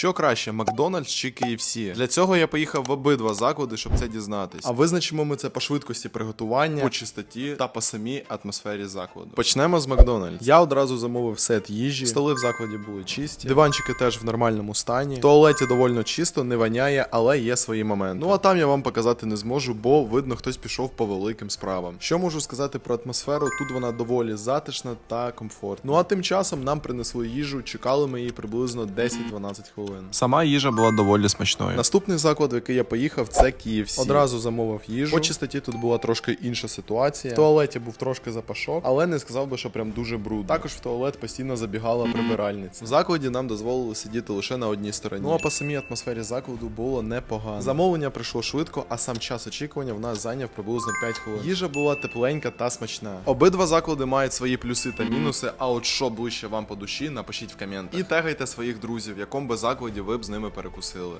Що краще, Макдональдс чи KFC? Для цього я поїхав в обидва заклади, щоб це дізнатись. А визначимо ми це по швидкості приготування, по чистоті та по самій атмосфері закладу. Почнемо з Макдональдс. Я одразу замовив сет їжі. Столи в закладі були чисті. Диванчики теж в нормальному стані. В туалеті довольно чисто, не воняє, але є свої моменти. Ну а там я вам показати не зможу, бо видно, хтось пішов по великим справам. Що можу сказати про атмосферу? Тут вона доволі затишна та комфортна. Ну а тим часом нам принесли їжу, чекали ми її приблизно 10-12 хвилин. Сама їжа була доволі смачною. Наступний заклад, в який я поїхав, це KFC. Одразу замовив їжу. По чистоті тут була трошки інша ситуація. В туалеті був трошки запашок, але не сказав би, що прям дуже брудно. Також в туалет постійно забігала прибиральниця. В закладі нам дозволили сидіти лише на одній стороні. Ну а по самій атмосфері закладу було непогано. Замовлення прийшло швидко, а сам час очікування в нас зайняв приблизно 5 хвилин. Їжа була тепленька та смачна. Обидва заклади мають свої плюси та мінуси. А от що ближче вам по душі, напишіть в коментах. І тегайте своїх друзів, в якому би закладі ви б з ними перекусили.